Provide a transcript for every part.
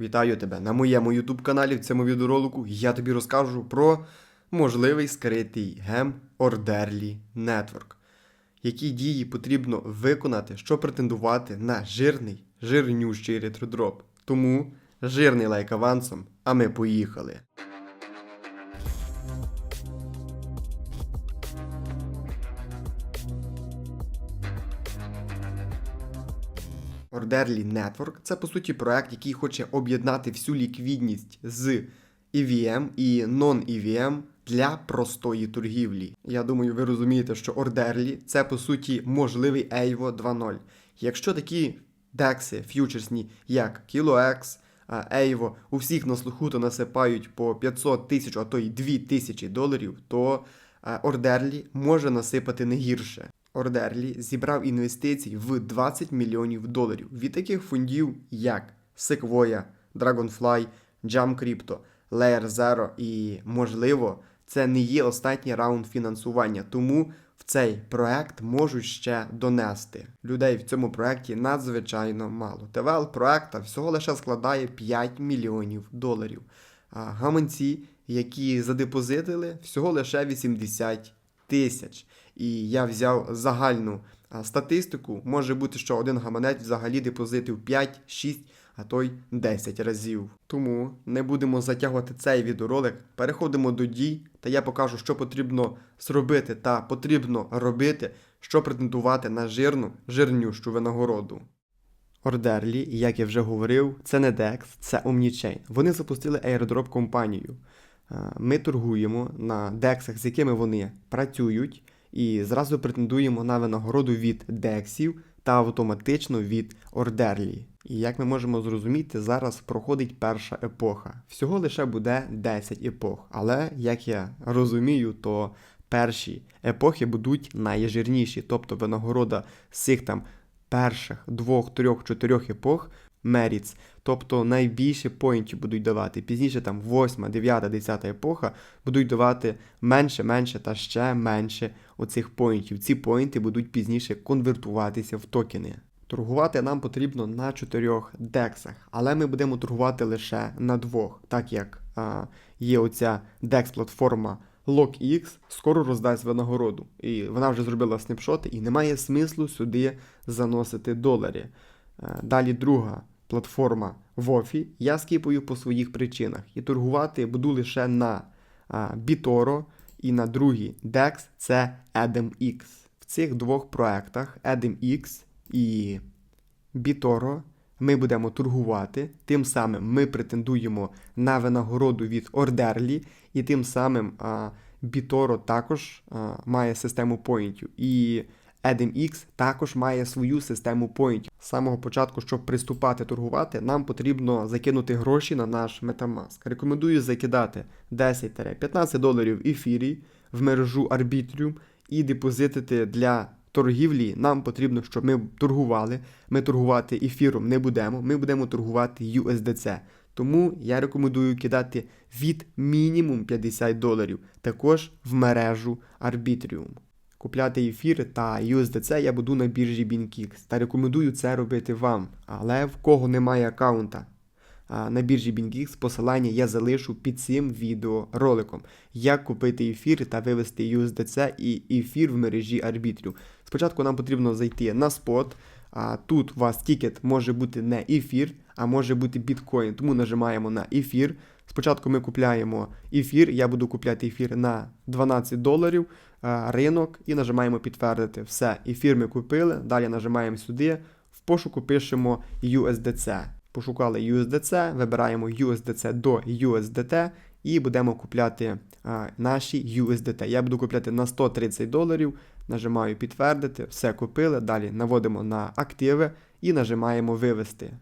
Вітаю тебе на моєму YouTube каналі. В цьому відеоролику я тобі розкажу про можливий скритий гем Orderly Network. Які дії потрібно виконати, щоб претендувати на жирний, жирнющий ретродроп. Тому жирний лайк авансом, а ми поїхали. Orderly Network це по суті проект, який хоче об'єднати всю ліквідність з EVM і non-EVM для простої торгівлі. Я думаю, ви розумієте, що Orderly це по суті можливий EIVO 2.0. Якщо такі декси ф'ючерсні, як KiloX, EIVO, у всіх на слуху то насипають по 500 тисяч, а то й 2 тисячі доларів, то Orderly може насипати не гірше. Orderly зібрав інвестицій в 20 мільйонів доларів від таких фондів, як Sequoia, Dragonfly, Jump Crypto, Layer Zero і, можливо, це не є останній раунд фінансування, тому в цей проект можуть ще донести. Людей в цьому проекті надзвичайно мало. ТВЛ проекта всього лише складає 5 мільйонів доларів. А гаманці, які задепозитили, всього лише 80 тисяч. І я взяв загальну статистику. Може бути, що один гаманець взагалі депозитив 5, 6, а то й 10 разів. Тому не будемо затягувати цей відеоролик. Переходимо до дій, та я покажу, що потрібно зробити та потрібно робити, щоб претендувати на жирну, жирнющу винагороду. Orderly, як я вже говорив, це не DEX, це Omnichain. Вони запустили airdrop компанію. Е, Ми торгуємо на дексах, з якими вони працюють, і зразу претендуємо на винагороду від дексів та автоматично від Orderly. І як ми можемо зрозуміти, зараз проходить перша епоха. Всього лише буде 10 епох. Але як я розумію, то перші епохи будуть найжирніші, тобто винагорода з цих там перших двох, трьох, чотирьох епох Merits, тобто найбільше поінтів будуть давати. Пізніше там 8, 9, 10 епоха будуть давати менше, менше та ще менше оцих поінтів. Ці поінти будуть пізніше конвертуватися в токени. Торгувати нам потрібно на чотирьох дексах, але ми будемо торгувати лише на двох, так як а, є оця декс-платформа LockX скоро роздасть винагороду. І вона вже зробила снапшоти, і немає смислу сюди заносити долари. Е, Далі друга платформа Вофі. Я скіпаю по своїх причинах. І торгувати буду лише на а, BitToro і на другий DEX це EdemX. В цих двох проектах EdemX і BitToro ми будемо торгувати, тим самим ми претендуємо на винагороду від Orderly, і тим самим а, BitToro також а, має систему поінтів. EdemX також має свою систему поінтів. З самого початку, щоб приступати торгувати, нам потрібно закинути гроші на наш Metamask. Рекомендую закидати 10-15 доларів ефірі в мережу Arbitrium і депозитити для торгівлі. Нам потрібно, щоб ми торгували. Ми торгувати ефіром не будемо, ми будемо торгувати USDC. Тому я рекомендую кидати від мінімум 50 доларів, також в мережу Arbitrium. Купляти ефір та USDC я буду на біржі BinKix та рекомендую це робити вам. Але в кого немає аккаунта на біржі BinKix, посилання я залишу під цим відеороликом. Як купити ефір та вивести USDC і ефір в мережі Arbitrium. Спочатку нам потрібно зайти на спот. Тут у вас тікет може бути не ефір, а може бути біткоін. Тому нажимаємо на ефір. Спочатку ми купляємо ефір. Я буду купляти ефір на 12 доларів ринок і нажимаємо підтвердити. Все, ефір ми купили. Далі нажимаємо сюди. В пошуку пишемо USDC. Пошукали USDC, вибираємо USDC до USDT і будемо купляти а, наші USDT. Я буду купляти на 130 доларів. Нажимаю підтвердити, все купили. Далі наводимо на активи і нажимаємо вивести.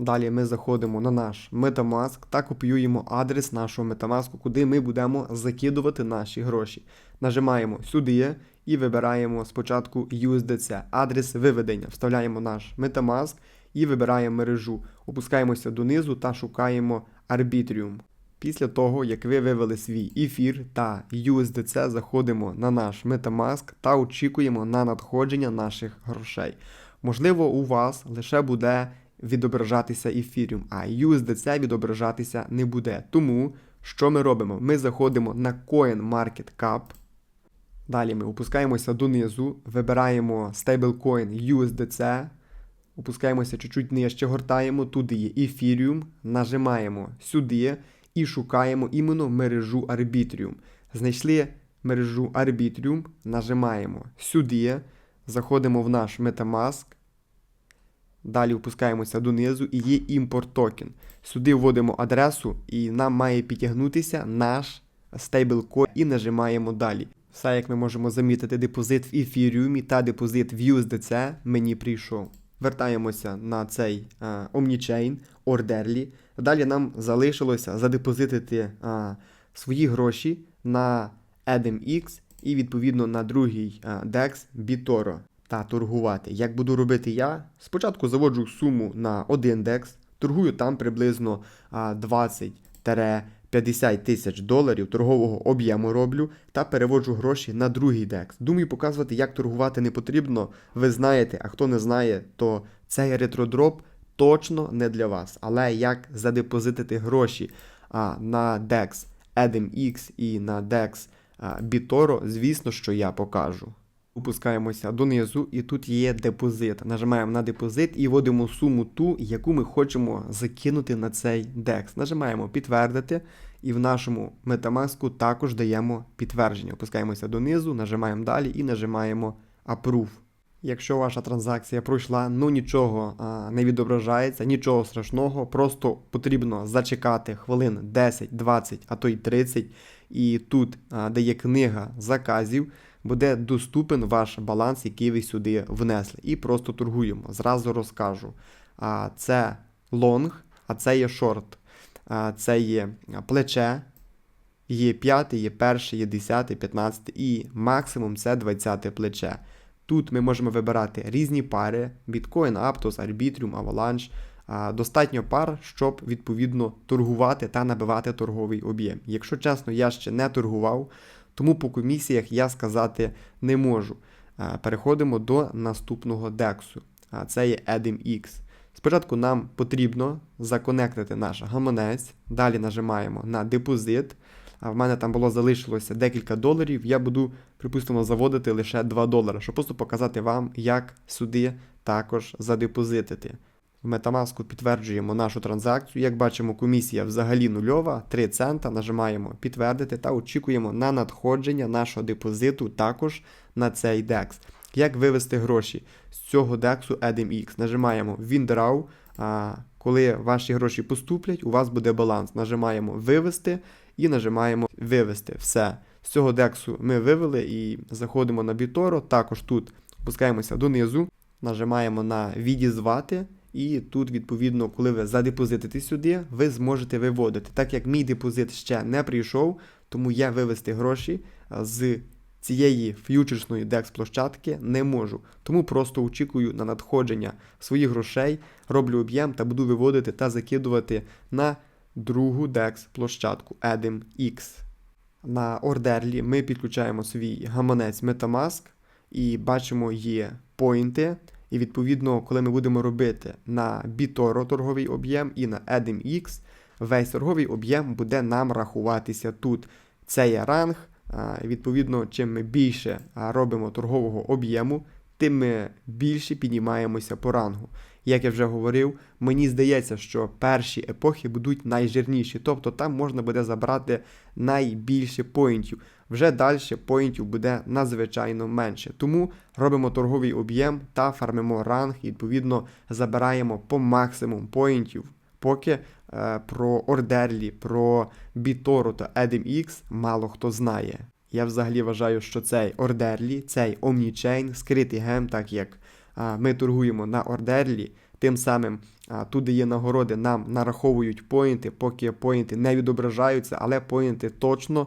Далі ми заходимо на наш Metamask та копіюємо адрес нашого Metamask, куди ми будемо закидувати наші гроші. Нажимаємо сюди і вибираємо спочатку USDC, адрес виведення. Вставляємо наш Metamask і вибираємо мережу. Опускаємося донизу та шукаємо Arbitrium. Після того, як ви вивели свій ефір та USDC, заходимо на наш Metamask та очікуємо на надходження наших грошей. Можливо, у вас лише буде відображатися ефіріум, а USDC відображатися не буде. Тому що ми робимо? Ми заходимо на CoinMarketCap. Далі ми опускаємося донизу, вибираємо стейблкоін USDC, опускаємося чуть-чуть нижче, гортаємо, туди є Ethereum, нажимаємо сюди і шукаємо іменно мережу Arbitrium. Знайшли мережу Arbitrium, нажимаємо сюди, заходимо в наш Metamask. Далі опускаємося донизу і є імпорт токен. Сюди вводимо адресу і нам має підтягнутися наш стейблкоін і нажимаємо далі. Все, як ми можемо замітити, депозит в Ethereum та депозит в USDC мені прийшов. Вертаємося на цей а, Omnichain, Orderly. Далі нам залишилося задепозитити а, свої гроші на EDMX і відповідно на другий а, DEX BitToro та торгувати. Як буду робити я? Спочатку заводжу суму на один DEX, торгую там приблизно 20-50 тисяч доларів торгового об'єму роблю та переводжу гроші на другий DEX. Думаю, показувати, як торгувати не потрібно. Ви знаєте, а хто не знає, то цей ретродроп точно не для вас. Але як задепозитити гроші а, на DEX EDMX і на DEX а, BitToro, звісно, що я покажу. Опускаємося донизу, і тут є депозит. Нажимаємо на депозит і вводимо суму ту, яку ми хочемо закинути на цей DEX. Нажимаємо підтвердити, і в нашому Metamask також даємо підтвердження. Опускаємося донизу, нажимаємо далі і нажимаємо Approve. Якщо ваша транзакція пройшла, ну нічого а, не відображається, нічого страшного, просто потрібно зачекати хвилин 10, 20, а то й 30. І тут, а, де книга заказів, буде доступен ваш баланс, який ви сюди внесли. І просто торгуємо. Зразу розкажу. Це лонг, а це є шорт. Це є плече. Є п'ятий, є перший, є десятий, п'ятнадцятий і максимум це 20 плече. Тут ми можемо вибирати різні пари: Bitcoin, Aptos, Arbitrium, Avalanche. А, Достатньо пар, щоб відповідно торгувати та набивати торговий об'єм. Якщо чесно, я ще не торгував, тому по комісіях я сказати не можу. Переходимо до наступного дексу. А Це є EDMX. Спочатку нам потрібно законектити наш гаманець, далі нажимаємо на депозит. А в мене там було залишилося декілька доларів. Я буду, припустимо, заводити лише 2 долари, щоб просто показати вам, як сюди також задепозитити. В Metamask підтверджуємо нашу транзакцію. Як бачимо, комісія взагалі нульова, 3 цента. Нажимаємо підтвердити та очікуємо на надходження нашого депозиту також на цей DEX. Як вивести гроші з цього дексу EDMX? Нажимаємо Windraw. А коли ваші гроші поступлять, у вас буде баланс. Нажимаємо вивести і нажимаємо вивести. Все. З цього дексу ми вивели і заходимо на BitToro. Також тут опускаємося донизу, нажимаємо на відізвати. І тут, відповідно, коли ви задепозитите сюди, ви зможете виводити. Так як мій депозит ще не прийшов, тому я вивести гроші з цієї ф'ючерсної DEX-площадки не можу. Тому просто очікую на надходження своїх грошей, роблю об'єм та буду виводити та закидувати на другу DEX-площадку EDMX. На ордерлі ми підключаємо свій гаманець Metamask і бачимо є поінти. І відповідно, коли ми будемо робити на BitToro торговий об'єм і на EDMX, весь торговий об'єм буде нам рахуватися тут. Це є ранг. Відповідно, чим ми більше робимо торгового об'єму, тим ми більше піднімаємося по рангу. Як я вже говорив, мені здається, що перші епохи будуть найжирніші, тобто там можна буде забрати найбільше поінтів. Вже далі поінтів буде надзвичайно менше. Тому робимо торговий об'єм та фармимо ранг, і відповідно забираємо по максимум поінтів. Поки е, про ордерлі, про BitToro та EDMX мало хто знає. Я взагалі вважаю, що цей ордерлі, цей Omnichain, скритий гем, так як а, ми торгуємо на ордерлі, тим самим туди є нагороди, нам нараховують поінти, поки поінти не відображаються, але поінти точно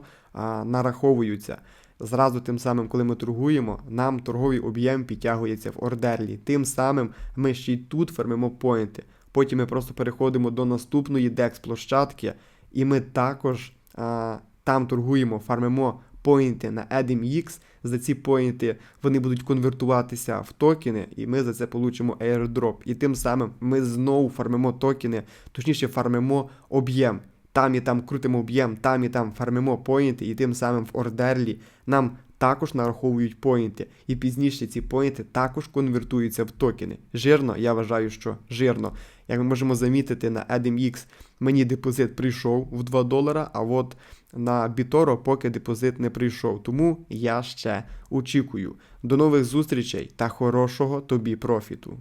нараховуються. Зразу тим самим, коли ми торгуємо, нам торговий об'єм підтягується в ордерлі. Тим самим ми ще й тут фармимо поінти. Потім ми просто переходимо до наступної DEX-площадки, і ми також а, там торгуємо, фармимо поінти на ADMX. За ці поінти вони будуть конвертуватися в токени, і ми за це получимо airdrop. І тим самим ми знову фармимо токени, точніше фармимо об'єм. Там і там крутимо об'єм, там і там фармимо поінти, і тим самим в ордерлі нам також нараховують поінти. І пізніше ці поінти також конвертуються в токени. Жирно, я вважаю, що жирно. Як ми можемо замітити на ADMX, мені депозит прийшов в 2 долара, а от на Bitoro поки депозит не прийшов. Тому я ще очікую. До нових зустрічей та хорошого тобі профіту.